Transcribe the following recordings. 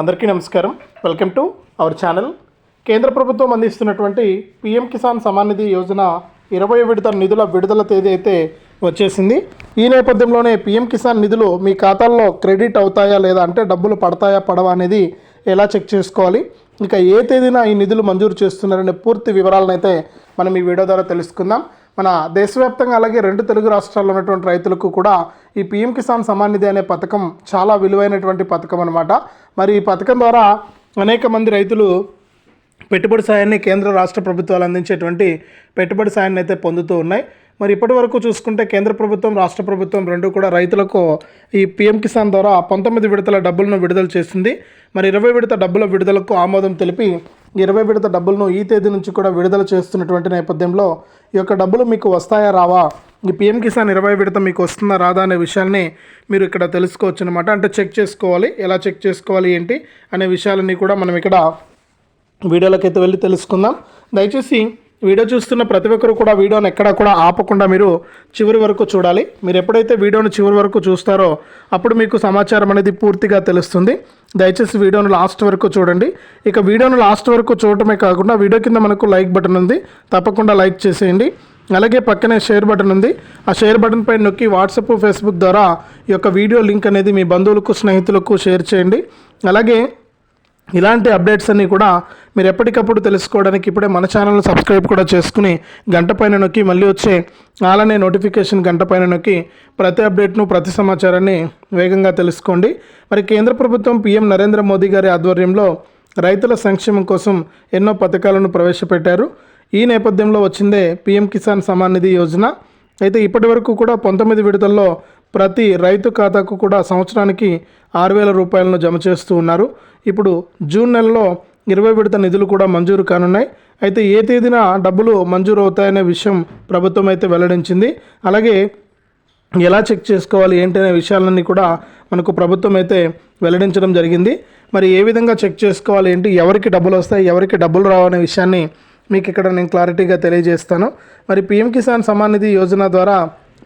అందరికీ నమస్కారం. Welcome to our channel కేంద్ర ప్రభుత్వం అందిస్తున్నటువంటి పిఎం కిసాన్ సమాన్ నిధి యోజన ఇరవై విడత నిధుల విడుదల తేదీ అయితే వచ్చేసింది. ఈ నేపథ్యంలోనే పిఎం కిసాన్ నిధులు మీ ఖాతాల్లో క్రెడిట్ అవుతాయా లేదా అంటే డబ్బులు పడతాయా పడవా అనేది ఎలా చెక్ చేసుకోవాలి? ఇంకా ఏ తేదీన ఈ నిధులు మంజూరు చేస్తున్నారనే పూర్తి వివరాలనైతే మనం ఈ వీడియో ద్వారా తెలుసుకుందాం. మన దేశవ్యాప్తంగా అలాగే రెండు తెలుగు రాష్ట్రాల్లో ఉన్నటువంటి రైతులకు కూడా ఈ పిఎం కిసాన్ సమాన్ నిధి అనే పథకం చాలా విలువైనటువంటి పథకం అనమాట మరి ఈ పథకం ద్వారా అనేక మంది రైతులు పెట్టుబడి సాయాన్ని కేంద్ర రాష్ట్ర ప్రభుత్వాలు అందించేటువంటి పెట్టుబడి సాయాన్ని అయితే పొందుతూ ఉన్నాయి. మరి ఇప్పటి వరకు చూసుకుంటే కేంద్ర ప్రభుత్వం రాష్ట్ర ప్రభుత్వం రెండు కూడా రైతులకు ఈ పిఎం కిసాన్ ద్వారా పంతొమ్మిది విడతల డబ్బులను విడుదల చేసింది. మరి ఇరవై విడత డబ్బుల విడుదలకు ఆమోదం తెలిపి ఇరవై విడత డబ్బులను ఈ తేదీ నుంచి కూడా విడుదల చేస్తున్నటువంటి నేపథ్యంలో ఈ యొక్క డబ్బులు మీకు వస్తాయా రావా? ఈ పిఎం కిసాన్ ఇరవై విడత మీకు వస్తుందా రాదా అనే విషయాన్ని మీరు ఇక్కడ తెలుసుకోవచ్చు అనమాట అంటే చెక్ చేసుకోవాలి. ఎలా చెక్ చేసుకోవాలి ఏంటి అనే విషయాలన్నీ కూడా మనం ఇక్కడ వీడియోలోకి అయితే వెళ్ళి తెలుసుకుందాం. దయచేసి వీడియో చూస్తున్న ప్రతి ఒక్కరు కూడా వీడియోని ఎక్కడా కూడా ఆపకుండా మీరు చివరి వరకు చూడాలి. మీరు ఎప్పుడైతే వీడియోను చివరి వరకు చూస్తారో అప్పుడు మీకు సమాచారం అనేది పూర్తిగా తెలుస్తుంది. దయచేసి వీడియోను లాస్ట్ వరకు చూడండి. ఇక వీడియోను లాస్ట్ వరకు చూడటమే కాకుండా వీడియో కింద మనకు లైక్ బటన్ ఉంది. తప్పకుండా లైక్ చేసేయండి. అలాగే పక్కనే షేర్ బటన్ ఉంది. ఆ షేర్ బటన్ పై నొక్కి వాట్సాప్ ఫేస్బుక్ ద్వారా ఈ యొక్క వీడియో లింక్ అనేది మీ బంధువులకు స్నేహితులకు షేర్ చేయండి. అలాగే ఇలాంటి అప్డేట్స్ అన్నీ కూడా మీరు ఎప్పటికప్పుడు తెలుసుకోవడానికి ఇప్పుడే మన ఛానల్ సబ్స్క్రైబ్ కూడా చేసుకుని గంట పైన నొక్కి మళ్ళీ వచ్చే అలానే నోటిఫికేషన్ గంట పైన నొక్కి ప్రతి అప్డేట్ను ప్రతి సమాచారాన్ని వేగంగా తెలుసుకోండి. మరి కేంద్ర ప్రభుత్వం పీఎం నరేంద్ర మోదీ గారి ఆధ్వర్యంలో రైతుల సంక్షేమం కోసం ఎన్నో పథకాలను ప్రవేశపెట్టారు. ఈ నేపథ్యంలో వచ్చిందే పీఎం కిసాన్ సమాన్ నిధి యోజన. అయితే ఇప్పటి వరకు కూడా పంతొమ్మిది విడతల్లో ప్రతి రైతు ఖాతాకు కూడా సంవత్సరానికి ఆరు వేల రూపాయలను జమ చేస్తూ ఉన్నారు. ఇప్పుడు జూన్ నెలలో ఇరవై విడత నిధులు కూడా మంజూరు కానున్నాయి. అయితే ఏ తేదీన డబ్బులు మంజూరు అవుతాయనే విషయం ప్రభుత్వం అయితే వెల్లడించింది. అలాగే ఎలా చెక్ చేసుకోవాలి ఏంటి అనే విషయాలన్నీ కూడా మనకు ప్రభుత్వం అయితే వెల్లడించడం జరిగింది. మరి ఏ విధంగా చెక్ చేసుకోవాలి ఏంటి ఎవరికి డబ్బులు వస్తాయి ఎవరికి డబ్బులు రావు అనే విషయాన్ని మీకు ఇక్కడ నేను క్లారిటీగా తెలియజేస్తాను. మరి పిఎం కిసాన్ సమాన్ నిధి యోజన ద్వారా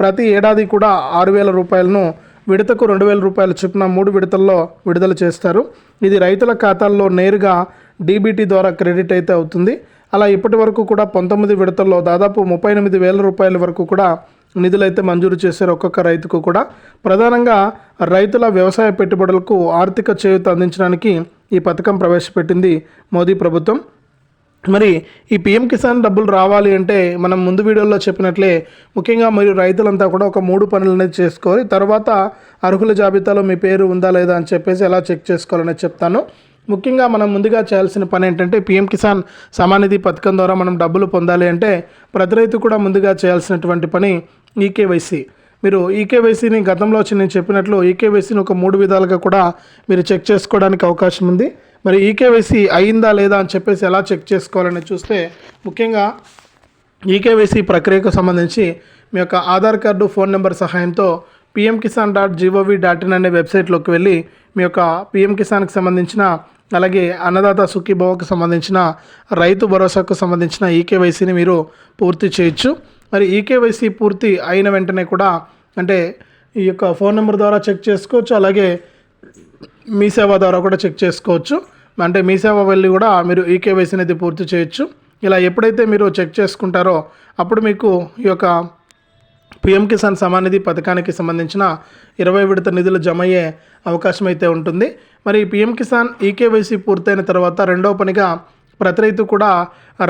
ప్రతి ఏడాది కూడా ఆరు వేల రూపాయలను విడతకు రెండు వేల రూపాయల చొప్పున మూడు విడతల్లో విడుదల చేస్తారు. ఇది రైతుల ఖాతాల్లో నేరుగా డీబీటీ ద్వారా క్రెడిట్ అయితే అవుతుంది. అలా ఇప్పటి వరకు కూడా పంతొమ్మిది విడతల్లో దాదాపు ముప్పై ఎనిమిది వేల రూపాయల వరకు కూడా నిధులైతే మంజూరు చేశారు ఒక్కొక్క రైతుకు కూడా. ప్రధానంగా రైతుల వ్యవసాయ పెట్టుబడులకు ఆర్థిక చేయూత అందించడానికి ఈ పథకం ప్రవేశపెట్టింది మోదీ ప్రభుత్వం. మరి ఈ పిఎం కిసాన్ డబ్బులు రావాలి అంటే మనం ముందు వీడియోలో చెప్పినట్లే ముఖ్యంగా మీరు రైతులంతా కూడా ఒక మూడు పనులు అనేది చేసుకోవాలి. తర్వాత అర్హుల జాబితాలో మీ పేరు ఉందా లేదా అని చెప్పేసి ఎలా చెక్ చేసుకోవాలని చెప్తాను. ముఖ్యంగా మనం ముందుగా చేయాల్సిన పని ఏంటంటే పిఎం కిసాన్ సమానిధి పథకం ద్వారా మనం డబ్బులు పొందాలి అంటే ప్రతి రైతు కూడా ముందుగా చేయాల్సినటువంటి పని ఈకేవైసీ. మీరు ఈకేవైసీని గతంలో వచ్చి నేను చెప్పినట్లు ఈకేవైసీని ఒక మూడు విధాలుగా కూడా మీరు చెక్ చేసుకోవడానికి అవకాశం ఉంది. మరి ఈకేవైసీ అయిందా లేదా అని చెప్పేసి ఎలా చెక్ చేసుకోవాలని చూస్తే ముఖ్యంగా ఈకేవైసీ ప్రక్రియకు సంబంధించి మీ యొక్క ఆధార్ కార్డు ఫోన్ నెంబర్ సహాయంతో PM Kisan dot gov dot in అనే వెబ్సైట్లోకి వెళ్ళి మీ యొక్క పిఎం కిసాన్కి సంబంధించిన అలాగే అన్నదాత సుఖీభవకు సంబంధించిన రైతు భరోసాకు సంబంధించిన ఈకేవైసీని మీరు పూర్తి చేయొచ్చు. మరి ఈకేవైసీ పూర్తి అయిన వెంటనే కూడా అంటే ఈ యొక్క ఫోన్ నెంబర్ ద్వారా చెక్ చేసుకోవచ్చు. అలాగే మీ సేవ ద్వారా కూడా చెక్ చేసుకోవచ్చు. అంటే మీ సేవ వెళ్ళి కూడా మీరు ఈకేవైసీ అనేది పూర్తి చేయొచ్చు. ఇలా ఎప్పుడైతే మీరు చెక్ చేసుకుంటారో అప్పుడు మీకు ఈ యొక్క పిఎం కిసాన్ సమాన్ నిధి పథకానికి సంబంధించిన ఇరవై విడత నిధులు జమ అయ్యే అవకాశం అయితే ఉంటుంది. మరి పీఎం పిఎం కిసాన్ ఈకేవైసీ పూర్తయిన తర్వాత రెండవ పనిగా ప్రతి రైతు కూడా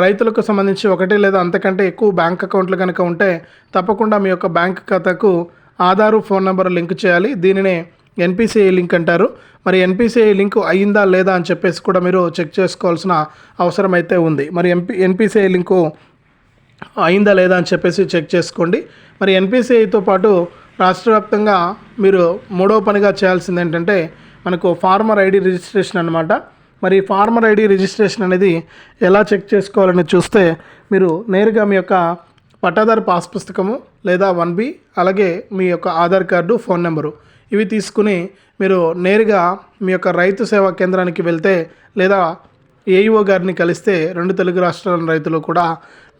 రైతులకు సంబంధించి ఒకటి లేదా అంతకంటే ఎక్కువ బ్యాంక్ అకౌంట్లు కనుక ఉంటే తప్పకుండా మీ యొక్క బ్యాంక్ ఖాతాకు ఆధారు ఫోన్ నెంబర్ లింక్ చేయాలి. దీనినే ఎన్పిసిఐ లింక్ అంటారు. మరి ఎన్పిసిఐ లింక్ అయ్యిందా లేదా అని చెప్పేసి కూడా మీరు చెక్ చేసుకోవాల్సిన అవసరం అయితే ఉంది. మరి ఎంపీ ఎన్పిసిఐ లింకు అయిందా లేదా అని చెప్పేసి చెక్ చేసుకోండి. మరి ఎన్పిసిఐతో పాటు రాష్ట్ర వ్యాప్తంగా మీరు మూడవ పనిగా చేయాల్సింది ఏంటంటే మనకు ఫార్మర్ ఐడి రిజిస్ట్రేషన్ అనమాట మరి ఫార్మర్ ఐడి రిజిస్ట్రేషన్ అనేది ఎలా చెక్ చేసుకోవాలని చూస్తే మీరు నేరుగా మీ యొక్క పట్టాదారు పాస్ పుస్తకము లేదా వన్ బి అలాగే మీ యొక్క ఆధార్ కార్డు ఫోన్ నెంబరు ఇవి తీసుకుని మీరు నేరుగా మీ యొక్క రైతు సేవా కేంద్రానికి వెళ్తే లేదా ఏఈఓ గారిని కలిస్తే రెండు తెలుగు రాష్ట్రాల రైతులు కూడా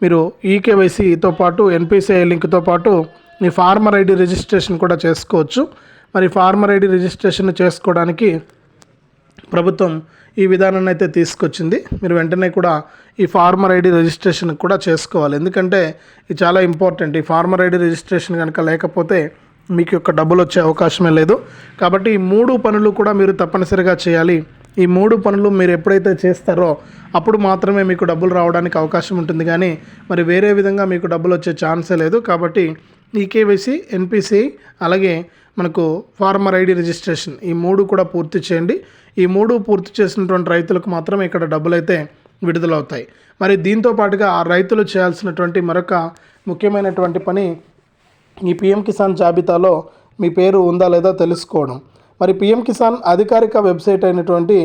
మీరు ఈకేవైసీతో పాటు ఎన్పిసిఐ లింక్తో పాటు మీ ఫార్మర్ ఐడి రిజిస్ట్రేషన్ కూడా చేసుకోవచ్చు. మరి ఫార్మర్ ఐడి రిజిస్ట్రేషన్ చేసుకోవడానికి ప్రభుత్వం ఈ విధానాన్ని అయితే తీసుకొచ్చింది. మీరు వెంటనే కూడా ఈ ఫార్మర్ ఐడి రిజిస్ట్రేషన్ కూడా చేసుకోవాలి. ఎందుకంటే ఇది చాలా ఇంపార్టెంట్. ఈ ఫార్మర్ ఐడి రిజిస్ట్రేషన్ కనుక లేకపోతే మీకు యొక్క డబ్బులు వచ్చే అవకాశమే లేదు. కాబట్టి ఈ మూడు పనులు కూడా మీరు తప్పనిసరిగా చేయాలి. ఈ మూడు పనులు మీరు ఎప్పుడైతే చేస్తారో అప్పుడు మాత్రమే మీకు డబ్బులు రావడానికి అవకాశం ఉంటుంది. కానీ మరి వేరే విధంగా మీకు డబ్బులు వచ్చే ఛాన్సే లేదు. కాబట్టి ఈ కేవైసీ ఎన్పిసి అలాగే మనకు ఫార్మర్ ఐడి రిజిస్ట్రేషన్ ఈ మూడు కూడా పూర్తి చేయండి. ఈ మూడు పూర్తి చేసినటువంటి రైతులకు మాత్రమే ఇక్కడ డబ్బులు అయితే విడుదలవుతాయి. మరి దీంతో పాటుగా ఆ రైతులు చేయాల్సినటువంటి మరొక ముఖ్యమైనటువంటి పని ఈ పిఎం కిసాన్ జాబితాలో మీ పేరు ఉందా లేదా తెలుసుకోవడం. మరి పిఎం కిసాన్ అధికారిక వెబ్సైట్ అయినటువంటి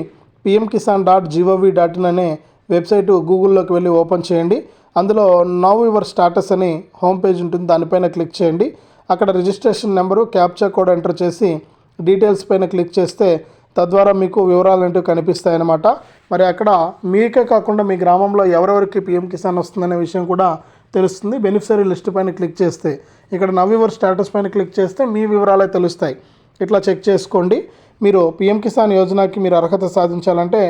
PM Kisan dot gov dot in అనే వెబ్సైట్ గూగుల్లోకి వెళ్ళి ఓపెన్ చేయండి. అందులో నవ్ యువర్ స్టాటస్ అని హోమ్ పేజ్ ఉంటుంది. దానిపైన క్లిక్ చేయండి. అక్కడ registration number capture code enter చేసి డీటెయిల్స్ పైన క్లిక్ చేస్తే తద్వారా మీకు వివరాలు అంటూ కనిపిస్తాయన్నమాట. మరి అక్కడ మీకే కాకుండా మీ గ్రామంలో ఎవరెవరికి పిఎం కిసాన్ వస్తుందనే విషయం కూడా తెలుస్తుంది. బెనిఫిషరీ లిస్ట్ పైన క్లిక్ చేస్తే ఇక్కడ నవ్యూవర్ స్టేటస్ పైన క్లిక్ చేస్తే మీ వివరాలే తెలుస్తాయి. ఇట్లా చెక్ చేసుకోండి. మీరు పిఎం కిసాన్ యోజనకి మీరు అర్హత సాధించాలంటే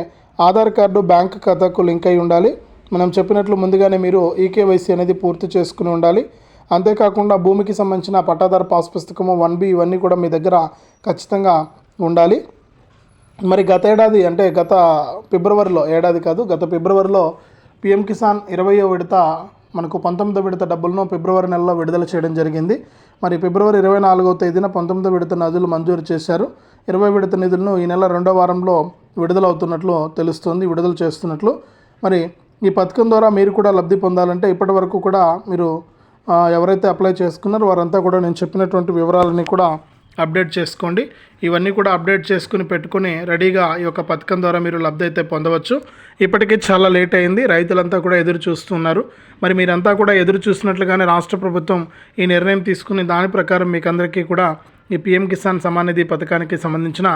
ఆధార్ కార్డు బ్యాంక్ ఖాతాకు లింక్ అయి ఉండాలి. మనం చెప్పినట్లు ముందుగానే మీరు ఈకేవైసీ అనేది పూర్తి చేసుకుని ఉండాలి. అంతేకాకుండా భూమికి సంబంధించిన పట్టాదారు పాస్ పుస్తకము వన్ బి ఇవన్నీ కూడా మీ దగ్గర ఖచ్చితంగా ఉండాలి. మరి గత ఏడాది అంటే గత ఫిబ్రవరిలో ఏడాది కాదు గత ఫిబ్రవరిలో పిఎం కిసాన్ ఇరవయో విడత మనకు పంతొమ్మిదో విడత డబ్బులను ఫిబ్రవరి నెలలో విడుదల చేయడం జరిగింది. మరి ఫిబ్రవరి ఇరవై నాలుగవ తేదీన పంతొమ్మిదో విడత నిధులు మంజూరు చేశారు. ఇరవై విడత నిధులను ఈ నెల రెండో వారంలో విడుదలవుతున్నట్లు తెలుస్తుంది విడుదల చేస్తున్నట్లు. మరి ఈ పథకం ద్వారా మీరు కూడా లబ్ధి పొందాలంటే ఇప్పటి వరకు కూడా మీరు ఎవరైతే అప్లై చేసుకున్నారో వారంతా కూడా నేను చెప్పినటువంటి వివరాలని కూడా అప్డేట్ చేసుకోండి. ఇవన్నీ కూడా అప్డేట్ చేసుకుని పెట్టుకుని రెడీగా ఈ యొక్క పథకం ద్వారా మీరు లబ్ధి అయితే పొందవచ్చు. ఇప్పటికే చాలా లేట్ అయింది. రైతులంతా కూడా ఎదురు చూస్తున్నారు. మరి మీరంతా కూడా ఎదురు చూసినట్లుగానే రాష్ట్ర ప్రభుత్వం ఈ నిర్ణయం తీసుకుని దాని ప్రకారం మీకు అందరికీ కూడా ఈ పీఎం కిసాన్ సమానిధి పథకానికి సంబంధించిన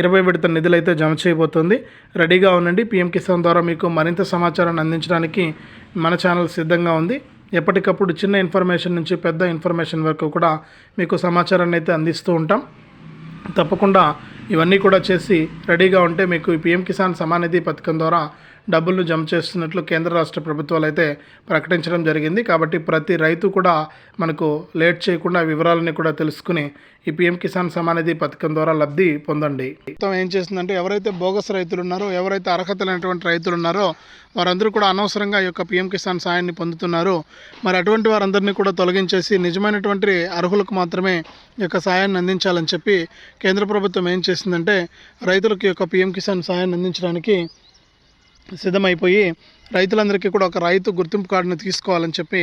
ఇరవై విడత నిధులైతే జమ చేయబోతుంది. రెడీగా ఉండండి. పీఎం కిసాన్ ద్వారా మీకు మరింత సమాచారాన్ని అందించడానికి మన ఛానల్ సిద్ధంగా ఉంది. ఎప్పటికప్పుడు చిన్న ఇన్ఫర్మేషన్ నుంచి పెద్ద ఇన్ఫర్మేషన్ వరకు కూడా మీకు సమాచారాన్ని అయితే అందిస్తూ ఉంటాం. తప్పకుండా ఇవన్నీ కూడా చేసి రెడీగా ఉంటే మీకు ఈ పిఎం కిసాన్ సమానిధి పథకం ద్వారా డబ్బులను జమ చేస్తున్నట్లు కేంద్ర రాష్ట్ర ప్రభుత్వాలు అయితే ప్రకటించడం జరిగింది. కాబట్టి ప్రతి రైతు కూడా మనకు లేట్ చేయకుండా వివరాలని కూడా తెలుసుకుని ఈ పిఎం కిసాన్ సమానిధి పథకం ద్వారా లబ్ధి పొందండి. మొత్తం ఏం చేస్తుందంటే ఎవరైతే బోగస్ రైతులు ఉన్నారో ఎవరైతే అర్హత లేనటువంటి రైతులు ఉన్నారో వారందరూ కూడా అనవసరంగా ఈ యొక్క పిఎం కిసాన్ సాయాన్ని పొందుతున్నారు. మరి అటువంటి వారందరినీ కూడా తొలగించేసి నిజమైనటువంటి అర్హులకు మాత్రమే ఈ యొక్క సాయాన్ని అందించాలని చెప్పి కేంద్ర ప్రభుత్వం ఏం చేసిందంటే రైతులకు ఈ యొక్క పిఎం కిసాన్ సాయాన్ని అందించడానికి సిద్ధమైపోయి రైతులందరికీ కూడా ఒక రైతు గుర్తింపు కార్డును తీసుకోవాలని చెప్పి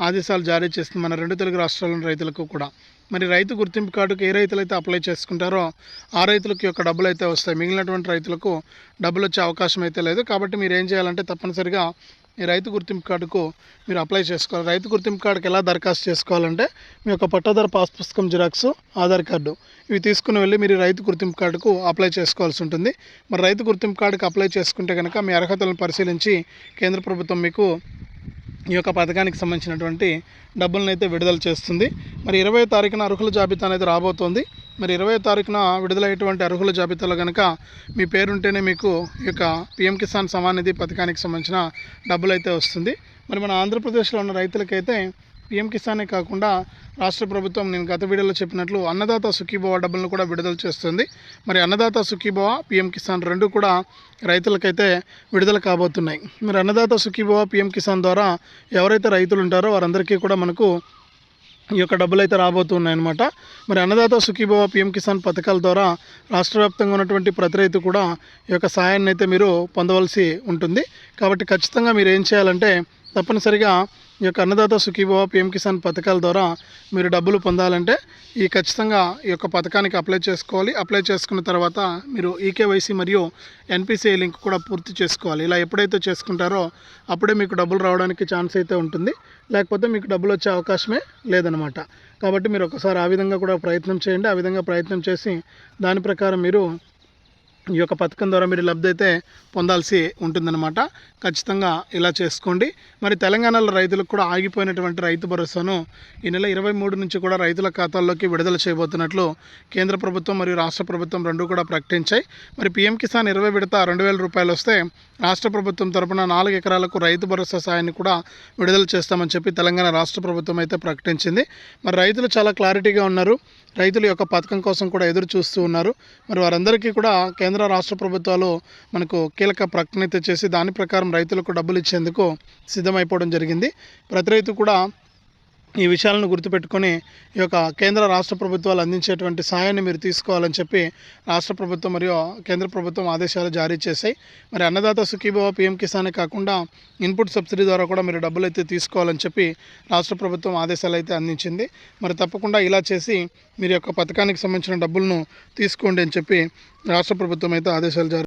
ఆదేశాలు జారీ చేస్తుంది మన రెండు తెలుగు రాష్ట్రాల్లోని రైతులకు కూడా. మరి రైతు గుర్తింపు కార్డుకు ఏ రైతులు అయితే అప్లై చేసుకుంటారో ఆ రైతులకి యొక్క డబ్బులు అయితే వస్తాయి. మిగిలినటువంటి రైతులకు డబ్బులు వచ్చే అవకాశం అయితే లేదు. కాబట్టి మీరు ఏం చేయాలంటే తప్పనిసరిగా ఈ రైతు గుర్తింపు కార్డుకు మీరు అప్లై చేసుకోవాలి. రైతు గుర్తింపు కార్డుకి ఎలా దరఖాస్తు చేసుకోవాలంటే మీ యొక్క పట్టాదారు పాస్ పుస్తకం జిరాక్స్ ఆధార్ కార్డు ఇవి తీసుకుని వెళ్ళి మీరు రైతు గుర్తింపు కార్డుకు అప్లై చేసుకోవాల్సి ఉంటుంది. మరి రైతు గుర్తింపు కార్డుకు అప్లై చేసుకుంటే కనుక మీ అర్హతలను పరిశీలించి కేంద్ర ప్రభుత్వం మీకు ఈ యొక్క పథకానికి సంబంధించినటువంటి డబ్బులను అయితే విడుదల చేస్తుంది. మరి ఇరవై తారీఖున అర్హుల జాబితా అనేది రాబోతోంది. మరి ఇరవై తారీఖున విడుదలయ్యేటువంటి అర్హుల జాబితాలో కనుక మీ పేరుంటేనే మీకు ఈ యొక్క పిఎం కిసాన్ సమానిధి పథకానికి సంబంధించిన డబ్బులు అయితే వస్తుంది. మరి మన ఆంధ్రప్రదేశ్లో ఉన్న రైతులకైతే పిఎం కిసానే కాకుండా రాష్ట్ర ప్రభుత్వం నేను గత వీడియోలో చెప్పినట్లు అన్నదాత సుఖీభవ డబ్బులను కూడా విడుదల చేస్తుంది. మరి అన్నదాత సుఖీభవ పిఎం కిసాన్ రెండు కూడా రైతులకైతే విడుదల కాబోతున్నాయి. మరి అన్నదాత సుఖీభవ పిఎం కిసాన్ ద్వారా ఎవరైతే రైతులు ఉంటారో వారందరికీ కూడా మనకు ఈ యొక్క డబ్బులు అయితే రాబోతున్నాయన్నమాట. మరి అన్నదాత సుఖీభవ పిఎం కిసాన్ పథకాల ద్వారా రాష్ట్ర వ్యాప్తంగా ఉన్నటువంటి ప్రతి రైతు కూడా ఈ యొక్క సాయాన్ని అయితే మీరు పొందవలసి ఉంటుంది. కాబట్టి ఖచ్చితంగా మీరు ఏం చేయాలంటే తప్పనిసరిగా ఈ యొక్క అన్నదాత సుఖీభవ పిఎం కిసాన్ పథకాల ద్వారా మీరు డబ్బులు పొందాలంటే ఈ ఖచ్చితంగా ఈ యొక్క పథకానికి అప్లై చేసుకోవాలి. అప్లై చేసుకున్న తర్వాత మీరు ఈకేవైసీ మరియు ఎన్పిసిఐ లింక్ కూడా పూర్తి చేసుకోవాలి. ఇలా ఎప్పుడైతే చేసుకుంటారో అప్పుడే మీకు డబ్బులు రావడానికి ఛాన్స్ అయితే ఉంటుంది. లేకపోతే మీకు డబ్బులు వచ్చే అవకాశమే లేదనమాట. కాబట్టి మీరు ఒకసారి ఆ విధంగా కూడా ప్రయత్నం చేయండి. ఆ విధంగా ప్రయత్నం చేసి దాని ప్రకారం మీరు ఈ యొక్క పథకం ద్వారా మీరు లబ్ధి అయితే పొందాల్సి ఉంటుందన్నమాట. ఖచ్చితంగా ఇలా చేసుకోండి. మరి తెలంగాణలో రైతులకు కూడా ఆగిపోయినటువంటి రైతు భరోసాను ఈ నెల ఇరవై మూడు నుంచి కూడా రైతుల ఖాతాల్లోకి విడుదల చేయబోతున్నట్లు కేంద్ర ప్రభుత్వం మరియు రాష్ట్ర ప్రభుత్వం రెండు కూడా ప్రకటించాయి. మరి పీఎం కిసాన్ ఇరవై విడత రెండు వేల రూపాయలు వస్తే రాష్ట్ర ప్రభుత్వం తరపున నాలుగు ఎకరాలకు రైతు భరోసా సాయాన్ని కూడా విడుదల చేస్తామని చెప్పి తెలంగాణ రాష్ట్ర ప్రభుత్వం అయితే ప్రకటించింది. మరి రైతులు చాలా క్లారిటీగా ఉన్నారు. రైతుల యొక్క పథకం కోసం కూడా ఎదురు చూస్తూ ఉన్నారు. మరి వారందరికీ కూడా కేంద్ర రాష్ట్ర ప్రభుత్వాలు మనకు కీలక ప్రకటన అయితే చేసి దాని ప్రకారం రైతులకు డబ్బులు ఇచ్చేందుకు సిద్ధమైపోవడం జరిగింది. ప్రతి రైతు కూడా ఈ విషయాలను గుర్తుపెట్టుకొని ఈ యొక్క కేంద్ర రాష్ట్ర ప్రభుత్వాలు అందించేటువంటి సహాయాన్ని మీరు తీసుకోవాలని చెప్పి రాష్ట్ర ప్రభుత్వం మరియు కేంద్ర ప్రభుత్వం ఆదేశాలు జారీ చేశాయి. మరి అన్నదాత సుఖీభవ పిఎం కిసానే కాకుండా ఇన్పుట్ సబ్సిడీ ద్వారా కూడా మీరు డబ్బులు అయితే తీసుకోవాలని చెప్పి రాష్ట్ర ప్రభుత్వం ఆదేశాలు అయితే అందించింది. మరి తప్పకుండా ఇలా చేసి మీరు యొక్క పథకానికి సంబంధించిన డబ్బులను తీసుకోండి అని చెప్పి రాష్ట్ర ప్రభుత్వం అయితే ఆదేశాలు జారీ